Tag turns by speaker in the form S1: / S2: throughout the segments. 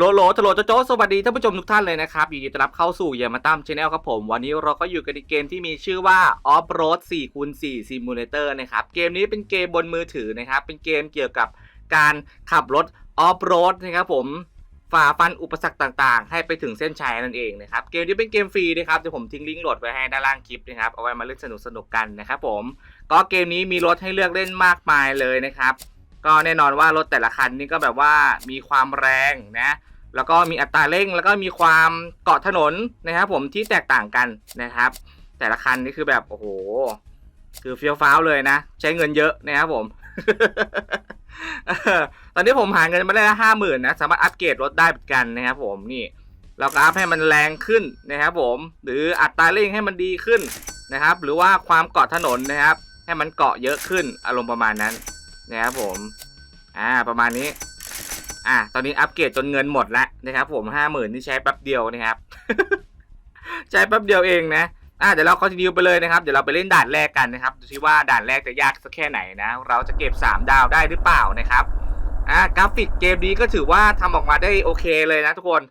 S1: โลโลทโลโจโจสวัสดีท่านผู้ชมทุกท่านเลยนะครับยินดีต้อนรับเข้าสู่เยามาตั้มชาแนลครับผม วันนี้เราก็อยู่กันในเกมที่มีชื่อว่า Off Road 4คูณ4 Simulator นะครับ เกมนี้เป็นเกมบนมือถือนะครับ เป็นเกมเกี่ยวกับการขับรถ Off Road นะครับผมฝ่าฟันอุปสรรคต่างๆ ให้ไปถึงเส้นชัยนั่นเองนะครับ เกมนี้เป็นเกมฟรีนะครับเดี๋ยวผมทิ้งลิงก์โหลดไว้ให้ด้านล่างคลิปนะครับเอาไว้มาเล่นสนุกๆกันนะครับผมก็เกมนี้มีรถให้เลือกเล่นมากมายเลยนะครับ ก็แน่นอนว่ารถแต่ละคันนี่ก็แบบว่ามีความแรงนะ แล้วก็มีอัตราเร่ง แล้วก็มีความเกาะถนนนะครับผมที่แตกต่างกันนะครับ แต่ละคันนี่คือแบบโอ้โห คือเฟี้ยวฟ้าวเลยนะ ใช้เงินเยอะนะครับผม ตอนนี้ผมหาเงินมาได้ห้าหมื่นนะ สามารถอัปเกรดรถได้เหมือนกันนะครับผมนี่เราก็อัพให้มันแรงขึ้นนะครับผม หรืออัตราเร่งให้มันดีขึ้นนะครับ หรือว่าความเกาะถนนนะครับ ให้มันเกาะเยอะขึ้นอารมณ์ประมาณนั้น นะครับผม อ่า ประมาณนี้ อะตอนนี้อัปเกรดจนเงินหมดแล้วนะครับ ผมห้าหมื่นที่ใช้แป๊บเดียวนะครับ ใช้แป๊บเดียวเองนะ อะเดี๋ยวเราคอนติเนียไปเลยนะครับ เดี๋ยวเราไปเล่นด่านแรกกันนะครับ ดูซิว่าด่านแรกจะยากสักแค่ไหนนะ เราจะเก็บ3ดาวได้หรือเปล่านะครับ อ่า กราฟิกเกมนี้ก็ถือว่าทำออกมาได้โอเคเลยนะทุกคน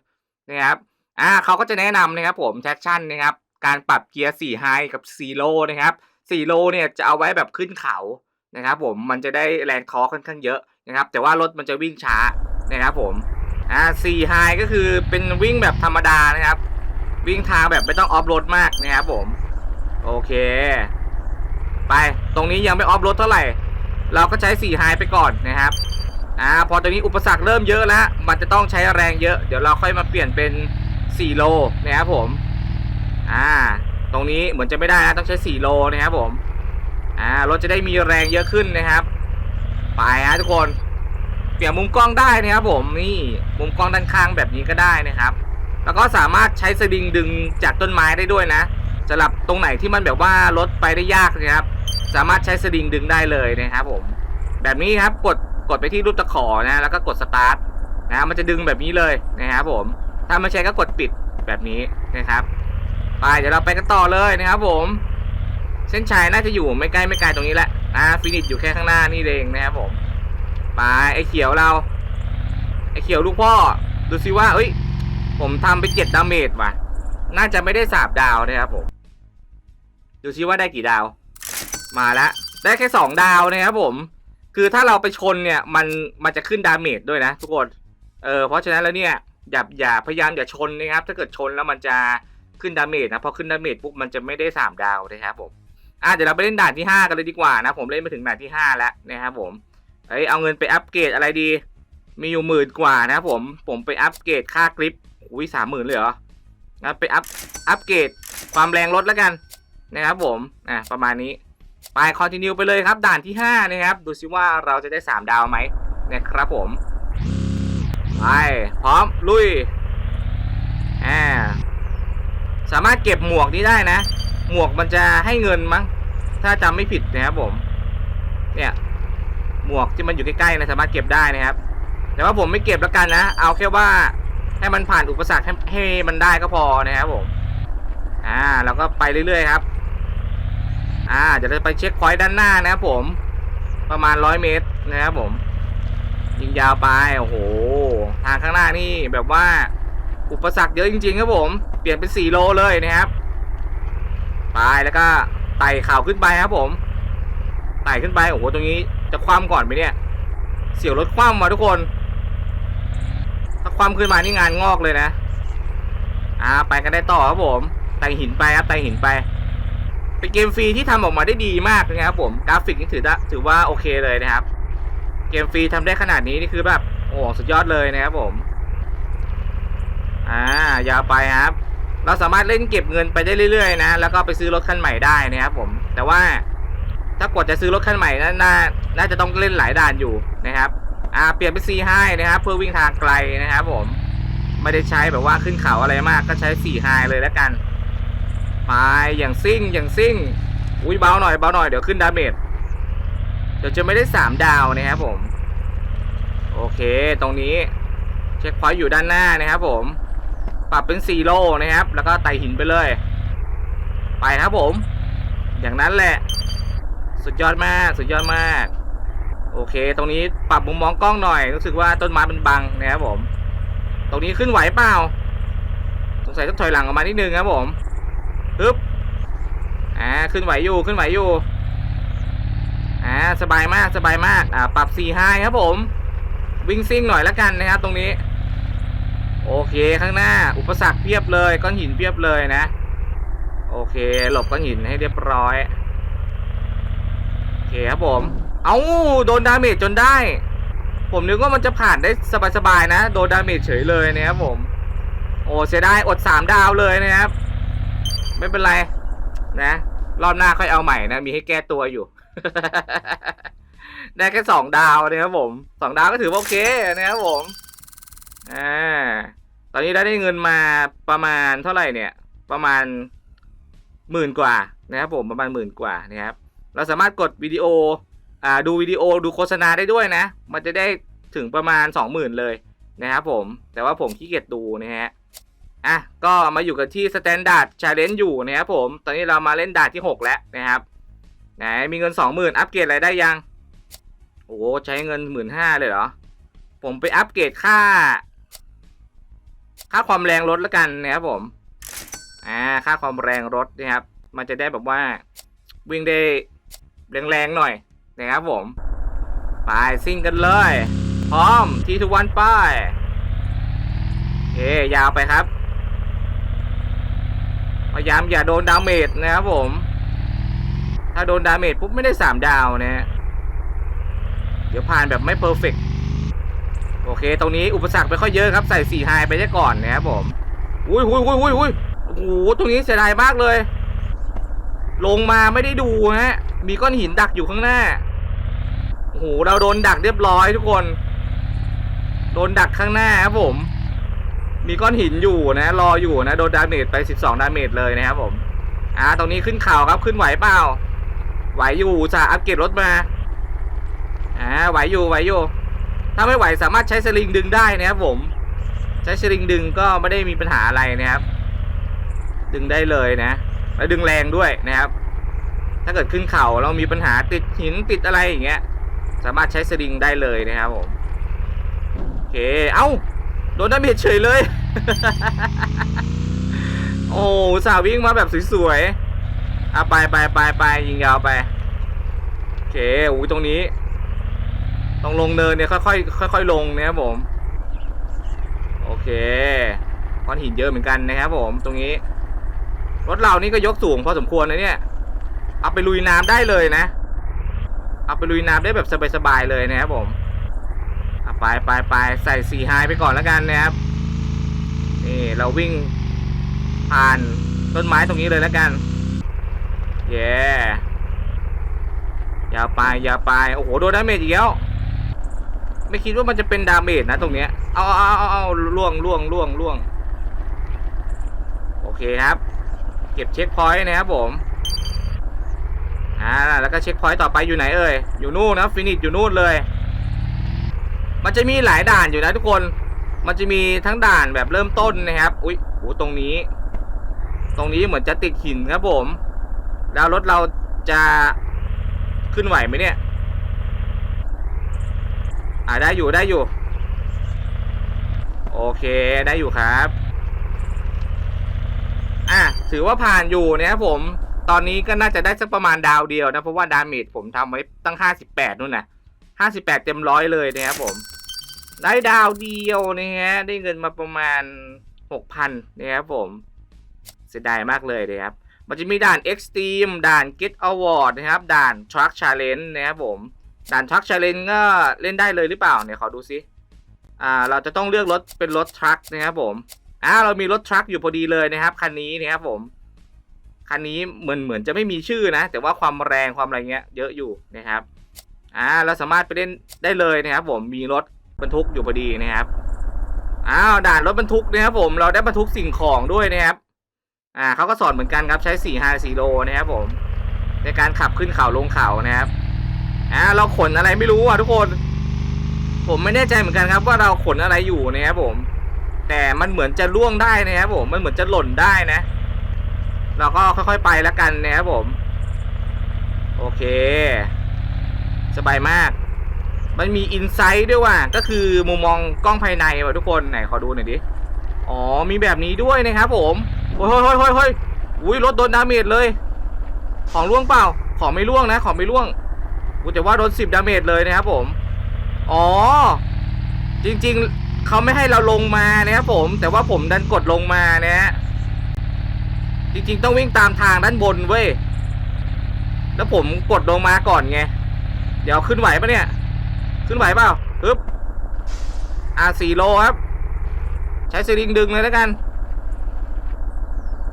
S1: นะครับ อ่า เขาก็จะแนะนำนะครับ ผมแท็กชั่นนะครับ การปรับเกียร์4ไฮกับ4โลนะครับ4โลเนี่ยจะเอาไว้แบบขึ้นเขา นะครับผมมันจะได้แรงคอค่อนข้างเยอะนะครับ แต่ว่ารถมันจะวิ่งช้านะครับผมอ่าสี่ไฮก็คือเป็นวิ่งแบบธรรมดานะครับ วิ่งทางแบบไม่ต้องออฟโรดมากนะครับผม โอเค ไปตรงนี้ยังไม่ออฟโรดเท่าไหร่ เราก็ใช้สี่ไฮไปก่อนนะครับอ่าพอตอนนี้อุปสรรคเริ่มเยอะแล้ว มันจะต้องใช้แรงเยอะ เดี๋ยวเราค่อยมาเปลี่ยนเป็น4โลนะครับผม อ่า ตรงนี้เหมือนจะไม่ได้นะต้องใช้4โลนะครับผม อ่ารถจะได้มีแรงเยอะขึ้นนะครับ ไปฮะทุกคนเปลี่ยนมุมกล้องได้นะครับผมนี่มุมกล้องด้านข้างแบบนี้ก็ได้นะครับ แล้วก็สามารถใช้สลิงดึงจากต้นไม้ได้ด้วยนะสำหรับตรงไหนที่มันแบบว่ารถไปได้ยากนะครับ สามารถใช้สลิงดึงได้เลยนะครับผม แบบนี้ครับกดกดไปที่รูปตะขอนะแล้วก็กดสตาร์ทนะมันจะดึงแบบนี้เลยนะครับผม ถ้าไม่ใช่ก็กดปิดแบบนี้นะครับ ไปเดี๋ยวเราไปกันต่อเลยนะครับผม เส้นชัยน่าจะอยู่ไม่ใกล้ไม่ไกลตรงนี้แหละนะฟินิชอยู่แค่ข้างหน้านี่เองนะครับผมไปไอ้เขียวเรา ไอ้เขียวลูกพ่อ ดูสิว่า เอ้ย ผมทำไปเจ็ดดาเมจว่ะ น่าจะไม่ได้สาบดาวนะครับผม ดูสิว่าได้กี่ดาว มาแล้วได้แค่สองดาวนะครับผม คือถ้าเราไปชนเนี่ย มันมันจะขึ้นดาเมจด้วยนะ ทุกคน เออเพราะฉะนั้นแล้วเนี่ยอย่าอย่าพยายามอย่าชนนะครับ ถ้าเกิดชนแล้วมันจะขึ้นดาเมจนะพอขึ้นดาเมจปุ๊บมันจะไม่ได้สามดาวนะครับผม อะเดี๋ยวเราไปเล่นด่านที่ห้ากันเลยดีกว่านะ ผมเล่นไปถึงด่านที่ห้าแล้วนะครับผมเอ้ยเอาเงินไปอัปเกรดอะไรดี มีอยู่หมื่นกว่านะผมผมไปอัปเกรดค่ากริปอุ้ยสามหมื่นเลยเหรองั้นไปอัพอัปเกรดความแรงรถแล้วกันนะครับผมอะประมาณนี้ไปคอนติเนียไปเลยครับ ด่านที่ห้านะครับ ดูซิว่าเราจะได้สามดาวไหมนะครับผมไปพร้อมลุยอ่าสามารถเก็บหมวกนี้ได้นะ หมวกมันจะให้เงินมั้ง ถ้าจำไม่ผิดนะครับผม เนี่ย หมวกที่มันอยู่ใกล้ๆนะสามารถเก็บได้นะครับ แต่ว่าผมไม่เก็บแล้วกันนะ เอาแค่ว่าให้มันผ่านอุปสรรคให้ให้มันได้ก็พอนะครับผม อ่าเราก็ไปเรื่อยๆครับ อ่าเดี๋ยวเราไปเช็คพอยต์ด้านหน้านะครับผม ประมาณร้อยเมตรนะครับผม ยิงยาวไป โอ้โห ทางข้างหน้านี่แบบว่าอุปสรรคเยอะจริงๆครับผม เปลี่ยนเป็นสี่โลเลยนะครับ ไปแล้วก็ไต่ข่าวขึ้นไปครับผมไต่ขึ้นไปโอ้โหตรงนี้จะคว่ำก่อนไหมเนี่ย เสี่ยวรถคว่ำมาทุกคน ถ้าคว่ำขึ้นมานี่งานงอกเลยนะ อ่า ไปกันได้ต่อครับผมไต่หินไปครับไต่หินไปเป็นเกมฟรีที่ทำออกมาได้ดีมากนะครับผมกราฟิกนี่ถือว่าถือว่าโอเคเลยนะครับ เกมฟรีทำได้ขนาดนี้นี่คือแบบโอ้สุดยอดเลยนะครับผม อ่ายาวไปครับ เราสามารถเล่นเก็บเงินไปได้เรื่อยๆนะ แล้วก็ไปซื้อรถคันใหม่ได้นะครับผม แต่ว่าถ้ากดจะซื้อรถคันใหม่น่าน่าน่าจะต้องเล่นหลายด่านอยู่นะครับอ่าเปลี่ยนเป็น C ให้นะครับเพื่อวิ่งทางไกลนะครับผม ไม่ได้ใช้แบบว่าขึ้นเขาอะไรมากก็ใช้4 High เลยแล้วกันไปอย่างซิ่งอย่างซิ่งอุ้ยเบาหน่อยเบาหน่อยเดี๋ยวขึ้นดาเมจเดี๋ยวจะไม่ได้ 3 ดาวนะครับผม โอเค ตรงนี้ เช็คพอยต์อยู่ด้านหน้านะครับผม ปรับเป็น4โลนะครับ แล้วก็ไต่หินไปเลย ไปครับผม อย่างนั้นแหละ สุดยอดมาก สุดยอดมาก โอเค ตรงนี้ปรับมุมมองกล้องหน่อย รู้สึกว่าต้นไม้มันบังนะครับผม ตรงนี้ขึ้นไหวเปล่า สงสัยต้องถอยหลังออกมานิดนึงครับผมปึ๊บ อ่า ขึ้นไหวอยู่ ขึ้นไหวอยู่ อ่า สบายมาก สบายมาก อ่า ปรับ4 high ครับผม วิ่งซิ่งหน่อยละกันนะครับ ตรงนี้ โอเคข้างหน้า อุปสรรคเพียบเลยก้อนหินเพียบเลยนะ โอเค หลบก้อนหินให้เรียบร้อยโอเคครับผม เอาโดนดาเมจจนได้ ผมนึกว่ามันจะผ่านได้สบายๆนะ โดนดาเมจเฉยเลยนะครับผม โอ้เสียดายอดสามดาวเลยนะครับ ไม่เป็นไร นะ รอบหน้าค่อยเอาใหม่นะ มีให้แก้ตัวอยู่ ได้แค่สองดาวนะครับผมสองดาวก็ถือว่าโอเคนะครับผม อ่า ตอนนี้ได้ได้เงินมาประมาณเท่าไหร่เนี่ย ประมาณหมื่นกว่านะครับผมประมาณหมื่นกว่านะครับ เราสามารถกดวิดีโออ่าดูวิดีโอดูโฆษณาได้ด้วยนะ มันจะได้ถึงประมาณสองหมื่นเลยนะครับผม แต่ว่าผมขี้เกียจดูนะฮะ อะ ก็มาอยู่กันที่ Standard Challenge อยู่นะครับผม ตอนนี้เรามาเล่นด่านที่ 6 แล้วนะครับ ไหนมีเงิน 20,000 อัปเกรดอะไรได้ยัง โอ้โหใช้เงิน 15,000เลยเหรอ ผมไปอัปเกรดค่า ค่าความแรงรถแล้วกันนะครับผม อ่า ค่าความแรงรถนะครับ มันจะได้แบบว่าวิ่งได้แรงๆหน่อยนะครับผม ไปซิ่งกันเลย พร้อมที่ทุกวันป้ายโอเคยาวไปครับ พยายามอย่าโดนดาเมจนะครับผม ถ้าโดนดาเมจปุ๊บไม่ได้สามดาวนะฮะเดี๋ยวผ่านแบบไม่เพอร์เฟก โอเค ตรงนี้อุปสรรคไม่ค่อยเยอะครับ ใส่สี่ไฮไปได้ก่อนนะครับผม อุ้ยอุ้ยอุ้ยอุ้ยอุ้ยโอ้โห ตรงนี้เสียดายมากเลย ลงมาไม่ได้ดูฮะ มีก้อนหินดักอยู่ข้างหน้า โอ้โห เราโดนดักเรียบร้อยทุกคน โดนดักข้างหน้าครับผม มีก้อนหินอยู่นะ รออยู่นะ โดนดาเมจไป 12 ดาเมจเลยนะครับผม อ่า ตรงนี้ขึ้นเขาครับ ขึ้นไหวเปล่า ไหวอยู่จะอัปเกรดรถมา อ่า ไหวอยู่ ไหวอยู่ ถ้าไม่ไหวสามารถใช้สลิงดึงได้นะครับผม ใช้สลิงดึงก็ไม่ได้มีปัญหาอะไรนะครับ ดึงได้เลยนะ แล้วดึงแรงด้วยนะครับ ถ้าเกิดขึ้นเขาเรามีปัญหาติดหินติดอะไรอย่างเงี้ย สามารถใช้สลิงได้เลยนะครับผมโอเค เอ้าโดนดาเมจเฉยเลย โอ้สาห์วิ่งมาแบบสวยๆอะไปไปไปไปยิงยาวไป โอเคอุ้ตรงนี้ ตรงลงเนินเนี่ยค่อยๆค่อยๆลงนะครับผม โอเคก้อนหินเยอะเหมือนกันนะครับผมตรงนี้ รถเรานี่ก็ยกสูงพอสมควรนะเนี่ย เอาไปลุยน้ำได้เลยนะ เอาไปลุยน้ำได้แบบสบายๆเลยนะครับผมไปไปไปใส่สี่ไฮไปก่อนแล้วกันนะครับนี่เราวิ่งผ่านต้นไม้ตรงนี้เลยแล้วกันเย้อย่าไปอย่าไปโอ้โหโดนดาเมจอีกแล้ว ไม่คิดว่ามันจะเป็นดาเมจนะตรงเนี้ย เอาเอาเอาเอาล่วงล่วงล่วงล่วง โอเคครับ เก็บเช็คพอยต์นะครับผม อ่า แล้วก็เช็คพอยต์ต่อไปอยู่ไหนเอ่ย อยู่นู่นนะฟินิชอยู่นู่นเลย มันจะมีหลายด่านอยู่นะทุกคน มันจะมีทั้งด่านแบบเริ่มต้นนะครับ อุ๊ยโหตรงนี้ ตรงนี้เหมือนจะติดหินครับผม แล้วรถเราจะขึ้นไหวไหมเนี่ย อ่าได้อยู่ได้อยู่ โอเคได้อยู่ครับ อะถือว่าผ่านอยู่นะครับผม ตอนนี้ก็น่าจะได้สักประมาณดาวเดียวนะเพราะว่าดาเมจผมทำไว้ตั้งห้าสิบแปดนู่นนะห้าสิบแปดเต็มร้อยเลยนะครับผม ได้ดาวเดียวนะฮะได้เงินมาประมาณหกพันนะครับผมเสียดายมากเลยนะครับมันจะมีด่าน Extreme ด่าน Get Award นะครับ ด่าน Truck Challenge นะครับผม ด่าน Truck Challenge ก็เล่นได้เลยหรือเปล่าเนี่ยขอดูซิอ่าเราจะต้องเลือกรถเป็นรถทรัคนะครับผมอ่าเรามีรถทรัคอยู่พอดีเลยนะครับคันนี้นะครับผมคันนี้เหมือนเหมือนจะไม่มีชื่อนะ แต่ว่าความแรงความอะไรเงี้ยเยอะอยู่นะครับอ่าเราสามารถไปเล่นได้เลยนะครับ ผมมีรถบรรทุกอยู่พอดีนะครับอ้าวด่านรถบรรทุกนะครับผมเราได้บรรทุกสิ่งของด้วยนะครับอ่าเขาก็สอนเหมือนกันครับใช้4 5 4โลนะครับผมในการขับขึ้นเขาลงเขานะครับ อ่าเราขนอะไรไม่รู้อะทุกคน ผมไม่แน่ใจเหมือนกันครับ ว่าเราขนอะไรอยู่นะครับผม แต่มันเหมือนจะล่วงได้นะครับผมมันเหมือนจะหล่นได้นะ เราก็ค่อยๆไปแล้วกันนะครับผม โอเค สบายมาก มันมีอินไซต์ด้วยว่ะก็คือมุมมองกล้องภายในว่ะทุกคนไหนขอดูหน่อยดิอ๋อมีแบบนี้ด้วยนะครับผมเฮ้ยเฮ้ยเฮ้ยเฮ้ยอุ้ยรถโดนดาเมจเลย ของล่วงเปล่า ของไม่ล่วงนะ ของไม่ล่วง กูแต่ว่าโดนสิบดาเมจเลยนะครับผม อ๋อ จริงๆเขาไม่ให้เราลงมานะครับผม แต่ว่าผมดันกดลงมานะฮะจริงๆ ต้องวิ่งตามทางด้านบนเว้ย แล้วผมกดลงมาก่อนไง เดี๋ยวขึ้นไหวปะเนี่ย ขึ้นไหวเปล่าปึ๊บอ่าสี่โลครับ ใช้สลิงดึงเลยแล้วกัน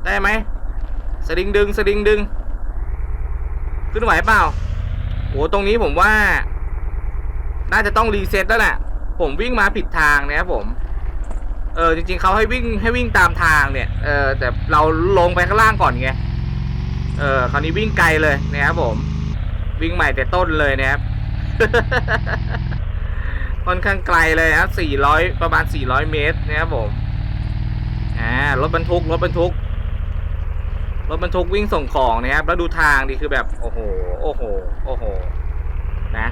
S1: ได้ไหมสลิงดึงสลิงดึง ขึ้นไหวเปล่า โอ้ตรงนี้ผมว่า น่าจะต้องรีเซ็ตแล้วแหละผมวิ่งมาผิดทางนะครับผม เออจริง ๆเขาให้วิ่งให้วิ่งตามทางเนี่ย เออแต่เราลงไปข้างล่างก่อนไง เออคราวนี้วิ่งไกลเลยนะครับผม วิ่งใหม่แต่ต้นเลยนะครับค่อนข้างไกลเลยนะครับ400 ประมาณ 400 เมตรนะครับผม อ่า รถบรรทุก รถบรรทุก รถบรรทุกวิ่งส่งของนะครับ แล้วดูทางดีคือแบบโอ้โห โอ้โห โอ้โห นะ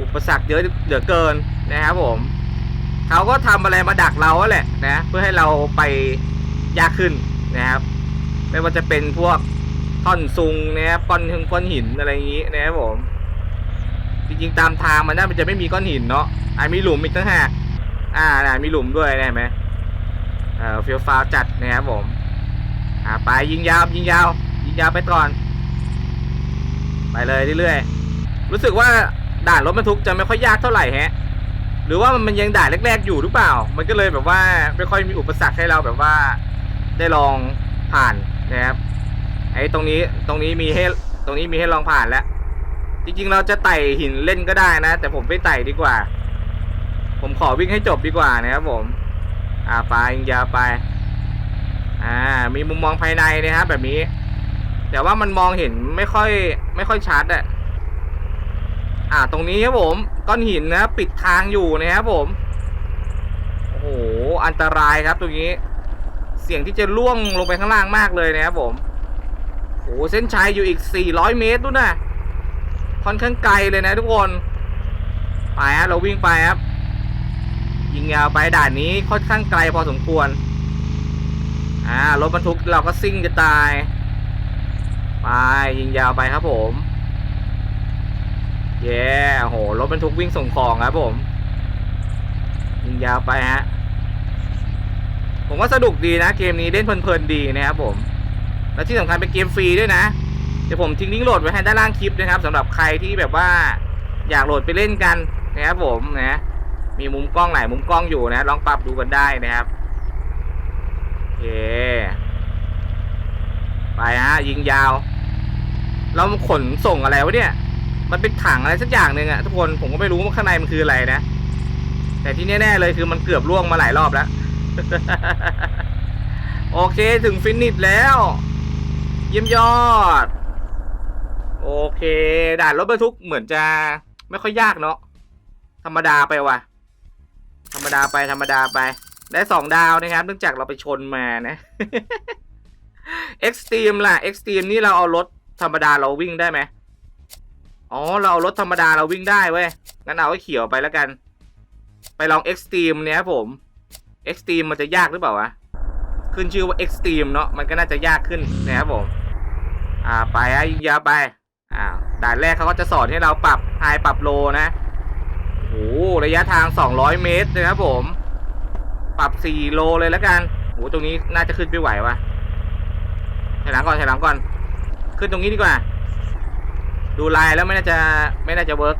S1: อุปสรรคเยอะเหลือเกินนะครับผม เขาก็ทำอะไรมาดักเราแหละนะ เพื่อให้เราไปยากขึ้นนะครับ ไม่ว่าจะเป็นพวกท่อนซุงนะครับก้อนหินก้อนหินอะไรอย่างนี้นะครับผม จริงๆตามทางมันน่าจะไม่มีก้อนหินเนาะอ่ามีหลุมอีกตั้งหากอ่านะมีหลุมด้วยนะเห็นไหมเอ่อฟิลฟ้าจัดนะครับผม อ่าไปยิงยาวยิงยาว ยิงยาวไปก่อน ไปเลยเรื่อยๆรู้สึกว่าด่านรถบรรทุกจะไม่ค่อยยากเท่าไหร่แฮะ หรือว่ามันยังด่านแรก ๆ อยู่หรือเปล่า มันก็เลยแบบว่าไม่ค่อยมีอุปสรรคให้เราแบบว่า ได้ลองผ่านนะครับไอ้ตรงนี้ตรงนี้มีให้ตรงนี้มีให้ลองผ่านแล้ว จริงๆเราจะไต่หินเล่นก็ได้นะ แต่ผมไม่ไต่ดีกว่า ผมขอวิ่งให้จบดีกว่านะครับผม อ่าไปยิงยาวไป อ่า มีมุมมองภายในนะครับ แบบนี้ แต่ว่ามันมองเห็นไม่ค่อย ไม่ค่อยชัดอะอ่า ตรงนี้ครับผมก้อนหินนะปิดทางอยู่นะครับผมโอ้โหอันตรายครับตรงนี้ เสี่ยงที่จะล่วงลงไปข้างล่างมากเลยนะครับผมโอ้เส้นชัยอยู่อีก 400 เมตรด้วยนะค่อนข้างไกลเลยนะทุกคนไปฮะเราวิ่งไปครับยิงยาวไปด่านนี้ค่อนข้างไกลพอสมควร อ่ารถบรรทุกเราก็ซิ่งจะตาย ไปยิงยาวไปครับผม เย้โหรถบรรทุกวิ่งส่งของครับผม ยิงยาวไปฮะ ผมว่าสนุกดีนะเกมนี้เล่นเพลินๆดีนะครับผม และที่สำคัญเป็นเกมฟรีด้วยนะ เดี๋ยวผมทิ้งลิงก์โหลดไว้ให้ด้านล่างคลิปนะครับสำหรับใครที่แบบว่าอยากโหลดไปเล่นกันนะครับผมนะมีมุมกล้องหลายมุมกล้องอยู่นะลองปรับดูกันได้นะครับ เค ไปฮะ ยิงยาวแล้วขนส่งอะไรวะเนี่ย มันเป็นถังอะไรสักอย่างหนึ่งอะทุกคนผมก็ไม่รู้ว่าข้างในมันคืออะไรนะ แต่ที่แน่ๆเลยคือมันเกือบล่วงมาหลายรอบแล้ว โอเคถึงฟินิชแล้ว เยี่ยมยอด โอเค ด่านรถบรรทุกเหมือนจะไม่ค่อยยากเนาะธรรมดาไปว่ะ ธรรมดาไปธรรมดาไป ได้สองดาวนะครับ เนื่องจากเราไปชนมานะเอ็กซ์ตรีมล่ะเอ็กซ์ตรีมนี่เราเอารถธรรมดาเราวิ่งได้ไหมอ๋อ เราเอารถธรรมดาเราวิ่งได้เว้ย งั้นเอาไอ้เขียวไปแล้วกัน ไปลองเอ็กซ์ตรีมเนี่ยผมเอ็กซ์ตรีมมันจะยากหรือเปล่าวะ ขึ้นชื่อว่าเอ็กซ์ตรีมเนาะ มันก็น่าจะยากขึ้นนะครับผม อ่า ไปอะยิงยาวไป อ่า ด่านแรกเขาก็จะสอนให้เราปรับไฮปรับโลนะ โอ้โหระยะทาง 200 เมตรนะครับผม ปรับ4โลเลยแล้วกันโอ้โหตรงนี้น่าจะขึ้นไม่ไหววะถอยหลังก่อนถอยหลังก่อน ขึ้นตรงนี้ดีกว่า ดูลายแล้วไม่น่าจะไม่น่าจะเวิร์ก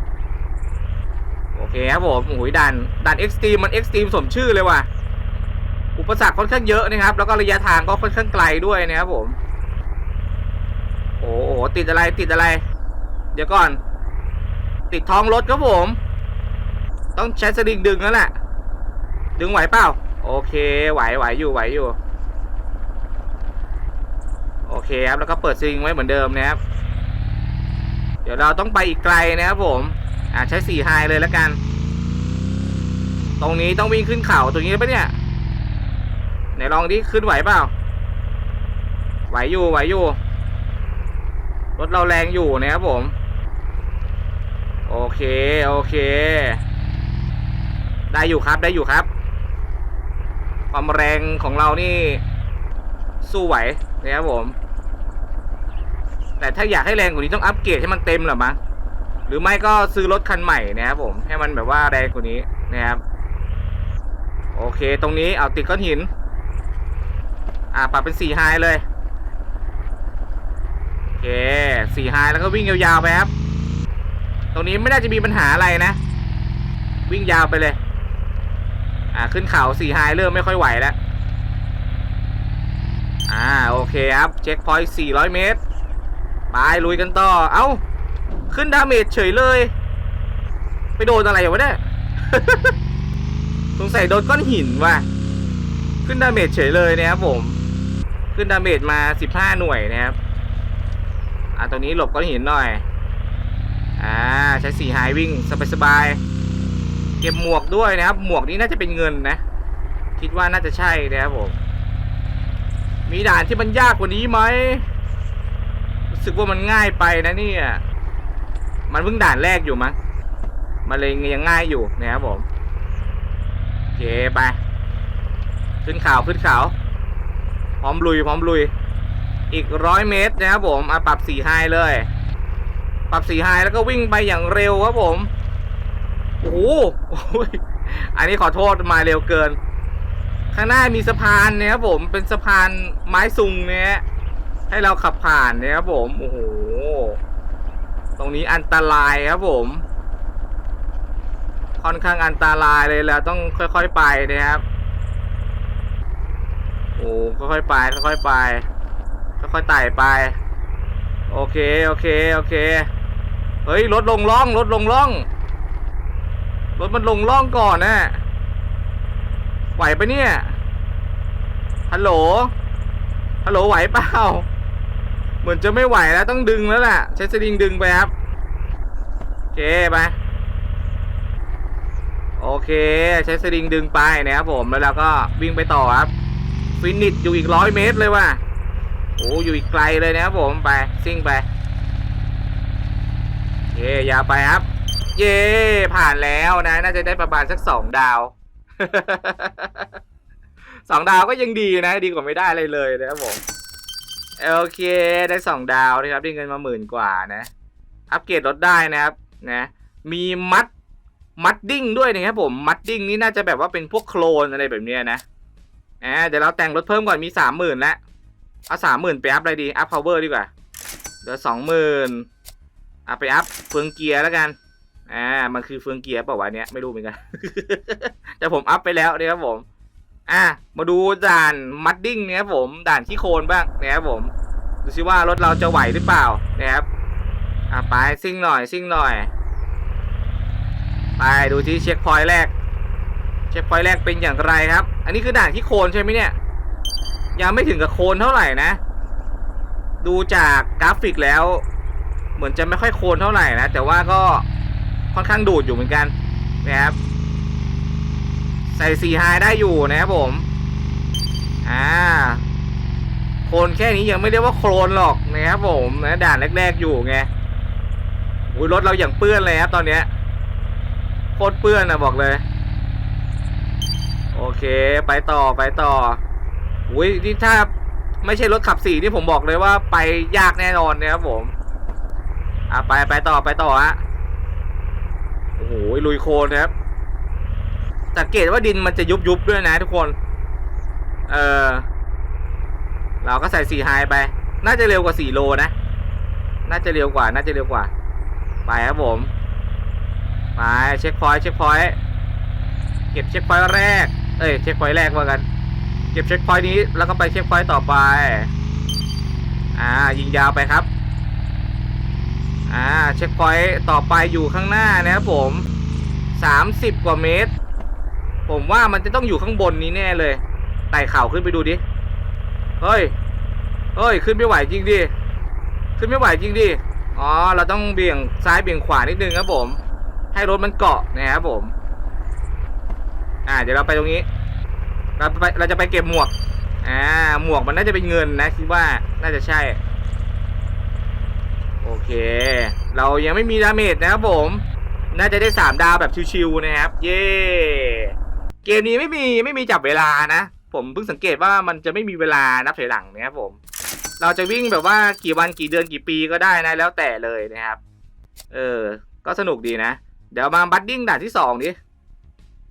S1: โอเคครับผมโอ้โหด่านด่านเอ็กซ์ตรีมมันเอ็กซ์ตรีมสมชื่อเลยว่ะ อุปสรรคค่อนข้างเยอะนะครับ แล้วก็ระยะทางก็ค่อนข้างไกลด้วยนะครับผม โอ้โหติดอะไรติดอะไร เดี๋ยวก่อน ติดท้องรถครับผม ต้องใช้สลิงดึงแล้วแหละดึงไหวเปล่า โอเค ไหวไหวอยู่ไหวอยู่ โอเคครับแล้วก็เปิดสลิงไว้เหมือนเดิมนะครับ เดี๋ยวเราต้องไปอีกไกลนะครับผม อ่าใช้สี่ไฮเลยแล้วกัน ตรงนี้ต้องวิ่งขึ้นเขาตรงนี้ปะเนี่ยไหนลองดิขึ้นไหวเปล่า ไหวอยู่ไหวอยู่ รถเราแรงอยู่นะครับผม โอเคโอเค ได้อยู่ครับได้อยู่ครับ ความแรงของเรานี่ สู้ไหวนะครับผม แต่ถ้าอยากให้แรงกว่านี้ต้องอัปเกรดให้มันเต็มหรอมั้งหรือไม่ก็ซื้อรถคันใหม่นะครับผมให้มันแบบว่าแรงกว่านี้นะครับโอเค ตรงนี้เอาติดก้อนหิน อ่าปรับเป็นสี่ไฮเลยโอเคสี่ไฮแล้วก็วิ่งยาวๆไปครับ ตรงนี้ไม่น่าจะมีปัญหาอะไรนะ วิ่งยาวไปเลย อ่าขึ้นเขาสี่ไฮเริ่มไม่ค่อยไหวแล้ว อ่าโอเคครับ เช็คพอยต์400เมตร ไปลุยกันต่อ เอ้า ขึ้นดาเมจเฉยเลย ไปโดนอะไรวะเนี่ยสงสัยโดนก้อนหินว่ะ ขึ้นดาเมจเฉยเลยนะครับผม ขึ้นดาเมจมา15หน่วยนะครับ อ่าตรงนี้หลบก้อนหินหน่อย อ่า ใช้สี่ไฮวิ่งสบายๆ ก็บหมวกด้วยนะครับ หมวกนี้น่าจะเป็นเงินนะ คิดว่าน่าจะใช่นะครับผม มีด่านที่มันยากกว่านี้ไหมรู้สึกว่ามันง่ายไปนะเนี่ย มันเพิ่งด่านแรกอยู่มั้งมันเลยยังง่ายอยู่นะครับผมโอเคไป ขึ้นเขาขึ้นเขาพร้อมลุยพร้อมลุย อีกร้อยเมตรนะครับผมอะปรับสีไฮเลย ปรับสีไฮแล้วก็วิ่งไปอย่างเร็วครับผม โอ้โหอันนี้ขอโทษมาเร็วเกิน ข้างหน้ามีสะพานเนี่ยครับผมเป็นสะพานไม้ซุงเนี่ยให้เราขับผ่านเนี่ยครับผมโอ้โหตรงนี้อันตรายครับผม ค่อนข้างอันตรายเลยแล้วต้องค่อยๆไปนะครับโอ้ค่อยๆไปค่อยๆไปค่อยๆไต่ไป โอเคโอเคโอเคเฮ้ยรถลงล่องรถลงล่อง รถมันลงล่องก่อนนะไหวปะเนี่ย ฮัลโหล ฮัลโหลไหวเปล่า เหมือนจะไม่ไหวแล้วต้องดึงแล้วล่ะ ใช้สลิงดึงไปครับ โอเคไป โอเค ใช้สลิงดึงไปนะครับผมแล้วเราก็วิ่งไปต่อครับ ฟินิชอยู่อีกร้อยเมตรเลยว่ะ โอ้อยู่อีกไกลเลยนะครับผมไปซิ่งไปเย่ยาวไปครับ เย่ผ่านแล้วนะ น่าจะได้ประมาณสักสองดาว สองดาวก็ยังดีนะ ดีกว่าไม่ได้อะไรเลยนะครับผม โอเค ได้สองดาวนะครับ ได้เงินมาหมื่นกว่านะ อัปเกรดรถได้นะครับ นะ มีมัด มัดดิ้งด้วยนะครับผม มัดดิ้งนี่น่าจะแบบว่าเป็นพวกโคลนอะไรแบบนี้นะอ่าเดี๋ยวเราแต่งรถเพิ่มก่อนมีสามหมื่นแล้วเอาสามหมื่นไปอัพอะไรดี อัพพาวเวอร์ดีกว่าเหลือสองหมื่นเอาไปอัพเฟืองเกียร์แล้วกัน อ่า มันคือเฟืองเกียร์เปล่าวะเนี้ยไม่รู้เหมือนกัน แต่ผมอัพไปแล้วนะครับผม อะมาดูด่านมัดดิ้งนะครับผม ด่านขี้โคลนบ้างนะครับผม ดูซิว่ารถเราจะไหวหรือเปล่านะครับ อะไปซิ่งหน่อยซิ่งหน่อย ไปดูที่เช็คพอยต์แรก เช็คพอยต์แรกเป็นอย่างไรครับ อันนี้คือด่านขี้โคลนใช่ไหมเนี่ย ยังไม่ถึงกับโคลนเท่าไหร่นะ ดูจากกราฟิกแล้ว เหมือนจะไม่ค่อยโคลนเท่าไหร่นะ แต่ว่าก็ ค่อนข้างดูดอยู่เหมือนกันนะครับ ใส่สี่ไฮได้อยู่นะครับผม อ่าโคลนแค่นี้ยังไม่เรียกว่าโคลนหรอกนะครับผมนะด่านแรก ๆ อยู่ไงอุ้ยรถเราอย่างเปื้อนเลยครับตอนเนี้ยโคตรเปื้อนนะบอกเลย โอเค ไปต่อไปต่ออุ้ยนี่ถ้าไม่ใช่รถขับสี่นี่ผมบอกเลยว่าไปยากแน่นอนนะครับผม อะไปไปต่อไปต่อฮะ โอ้โหลุยโคลนครับสังเกตว่าดินมันจะยุบยุบด้วยนะทุกคน เออเราก็ใส่สี่ไฮไป น่าจะเร็วกว่าสี่โลนะ น่าจะเร็วกว่า น่าจะเร็วกว่า ไปครับผม ไปเช็คพอยต์เช็คพอยต์เก็บเช็คพอยต์แรก เอ้ยเช็คพอยต์แรกว่ากัน เก็บเช็คพอยต์นี้แล้วก็ไปเช็คพอยต์ต่อไป อ่ายิงยาวไปครับ อ่าเช็คพอยต์ต่อไปอยู่ข้างหน้านะครับผมสามสิบกว่าเมตร ผมว่ามันจะต้องอยู่ข้างบนนี้แน่เลยไต่เข่าขึ้นไปดูดิเฮ้ยเฮ้ยขึ้นไม่ไหวจริงดิขึ้นไม่ไหวจริงดิอ๋อเราต้องเบี่ยงซ้ายเบี่ยงขวานิดนึงครับผม ให้รถมันเกาะนะครับผม อ่า เดี๋ยวเราไปตรงนี้ เราไปเราจะไปเก็บหมวกอ่าหมวกมันน่าจะเป็นเงินนะคิดว่าน่าจะใช่ โอเค เรายังไม่มีดาเมจนะครับผม น่าจะได้สามดาวแบบชิวๆนะครับ เย้เกมนี้ไม่มีไม่มีจับเวลานะ ผมเพิ่งสังเกตว่ามันจะไม่มีเวลานับถอยหลังนะครับผม เราจะวิ่งแบบว่ากี่วันกี่เดือนกี่ปีก็ได้นะแล้วแต่เลยนะครับ เออ ก็สนุกดีนะ เดี๋ยวมาบัดดิ้งด่านที่สองดิ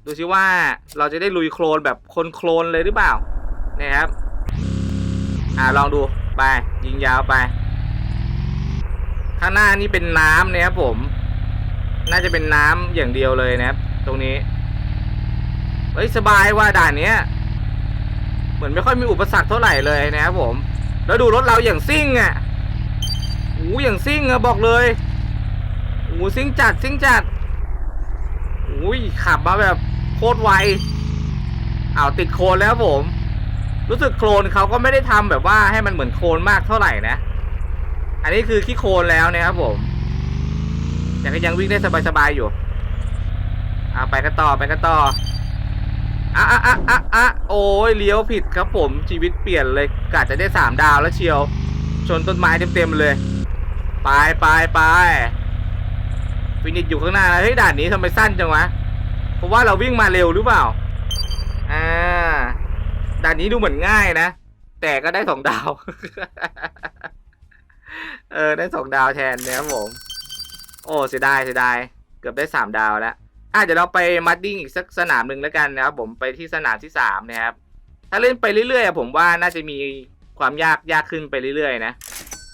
S1: ดูซิว่าเราจะได้ลุยโคลนแบบคนโคลนเลยหรือเปล่านะครับ อ่าลองดูไปยิงยาวไป ข้างหน้านี่เป็นน้ำนะครับผม น่าจะเป็นน้ำอย่างเดียวเลยนะครับ ตรงนี้เฮ้ยสบายว่าด่านเนี้ย เหมือนไม่ค่อยมีอุปสรรคเท่าไหร่เลยนะครับผม แล้วดูรถเราอย่างซิ่งอะโอ้อย่างซิ่งอะบอกเลยโอ้ซิ่งจัดซิ่งจัดโอ้ยขับมาแบบโคตรไวอ้าวติดโคลนแล้วผม รู้สึกโคลนเขาก็ไม่ได้ทำแบบว่าให้มันเหมือนโคลนมากเท่าไหร่นะ อันนี้คือขี้โคลนแล้วนะครับผมแต่ก็ยังวิ่งได้สบายๆอยู่เอาไปกันต่อไปกันต่ออะอะอะอะอะโอ้ยเลี้ยวผิดครับผมชีวิตเปลี่ยนเลยกะจะได้สามดาวแล้วเชียว ชนต้นไม้เต็มๆเลย ไปไปไปฟินิชอยู่ข้างหน้าแล้วเฮ้ยด่านนี้ทำไมสั้นจังวะเพราะว่าเราวิ่งมาเร็วหรือเปล่าอ่าด่านนี้ดูเหมือนง่ายนะ แต่ก็ได้สองดาว เออได้สองดาวแทนนะครับผม โอ้เสียดายเสียดายเกือบได้สามดาวแล้วอะเดี๋ยวเราไปมัดดิ้งอีกสักสนามหนึ่งแล้วกันนะครับผมไปที่สนามที่สามนะครับ ถ้าเล่นไปเรื่อยๆผมว่าน่าจะมีความยากยากขึ้นไปเรื่อยๆนะ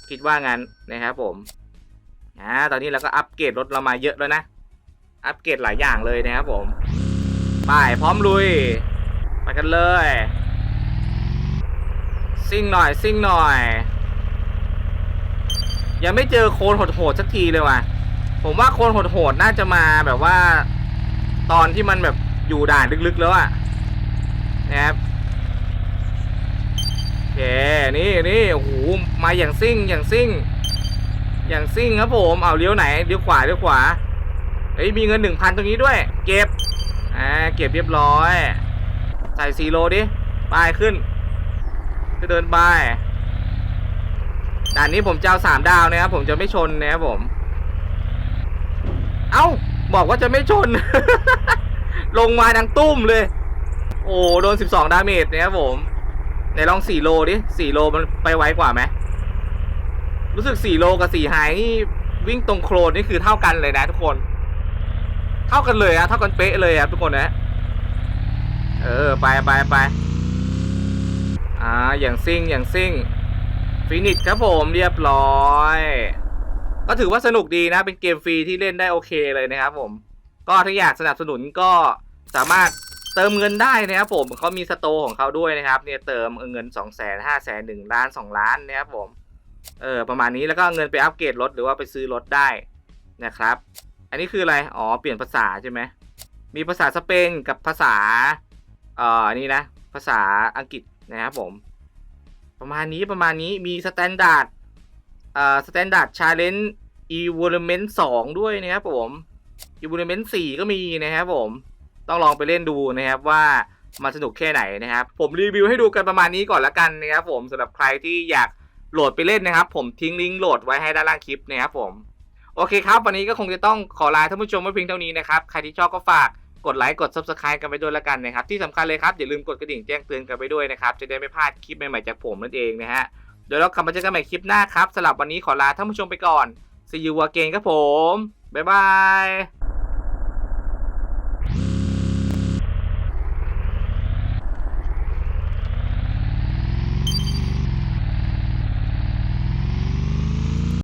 S1: คิดว่างั้นนะครับผมอ่าตอนนี้เราก็อัปเกรดรถเรามาเยอะแล้วนะ อัปเกรดหลายอย่างเลยนะครับผมไปพร้อมลุยไปกันเลย ซิ่งหน่อยซิ่งหน่อย ยังไม่เจอโคลนโหดๆสักทีเลยว่ะ ผมว่าโคลนโหดๆน่าจะมาแบบว่า ตอนที่มันแบบอยู่ด่านลึกๆแล้วอะนะครับโอเคนี่นี่โอ้โหมาอย่างซิ่งอย่างซิ่ง อย่างซิ่งครับผมเอาเลี้ยวไหนเลี้ยวขวาเลี้ยวขวาเฮ้ยมีเงินหนึ่งพันตรงนี้ด้วย เก็บอ่าเก็บเรียบร้อย ใส่ซีโลดิไปขึ้นก็เดินไป ด่านนี้ผมจะเอาสามดาวนะครับ ผมจะไม่ชนนะครับผม เอ้า บอกว่าจะไม่ชน ลงมาดังตุ้มเลย โอ้โดนสิบสองดาเมจนะครับผมไหนลองสี่โลดิสี่โลมันไปไวกว่าไหมรู้สึกสี่โลกับสี่ไฮนี่วิ่งตรงโครนนี่คือเท่ากันเลยนะทุกคน เท่ากันเลยอะเท่ากันเป๊ะเลยอะทุกคนนะ เออ ไปไปไปอ่าอย่างซิ่งอย่างซิ่ง ฟินิชครับผมเรียบร้อย ก็ถือว่าสนุกดีนะ เป็นเกมฟรีที่เล่นได้โอเคเลยนะครับผม ก็ถ้าอยากสนับสนุนก็สามารถเติมเงินได้นะครับผมเขามีสโตร์ของเขาด้วยนะครับ เนี่ยเติมเงิน 2 0 0 0 0 0 5 0 0 0 0 1ล้าน 2 ล้านนะครับผม เออประมาณนี้แล้วก็เงินไปอัปเกรดรถหรือว่าไปซื้อรถได้นะครับ อันนี้คืออะไร อ๋อ เปลี่ยนภาษาใช่ไหม มีภาษาสเปนกับภาษา เอ่อ อันนี้นะ ภาษาอังกฤษนะครับผม ประมาณนี้ประมาณนี้มีสแตนดาร์ดอ่อสแตนดาร์ดชาเลนจ์อีวอลเมนต์สองด้วยนะครับผมอีวอลเมนต์สี่ก็มีนะครับผมต้องลองไปเล่นดูนะครับว่ามันสนุกแค่ไหนนะครับ ผมรีวิวให้ดูกันประมาณนี้ก่อนละกันนะครับผมสำหรับใครที่อยากโหลดไปเล่นนะครับ ผมทิ้งลิงก์โหลดไว้ให้ด้านล่างคลิปนะครับผมโอเคครับ วันนี้ก็คงจะต้องขอลาท่านผู้ชมไว้เพียงเท่านี้นะครับ ใครที่ชอบก็ฝาก กดไลค์กด subscribe กันไปด้วยละกันนะครับ ที่สำคัญเลยครับอย่าลืมกดกระดิ่งแจ้งเตือนกันไปด้วยนะครับจะได้ไม่พลาดคลิปใหม่ๆจากผมนั่นเองนะฮะเดี๋ยวเรากลับมาเจอกันใหม่คลิปหน้าครับสำหรับวันนี้ขอลาท่านผู้ชมไปก่อน see you again ครับผมบ๊ายบาย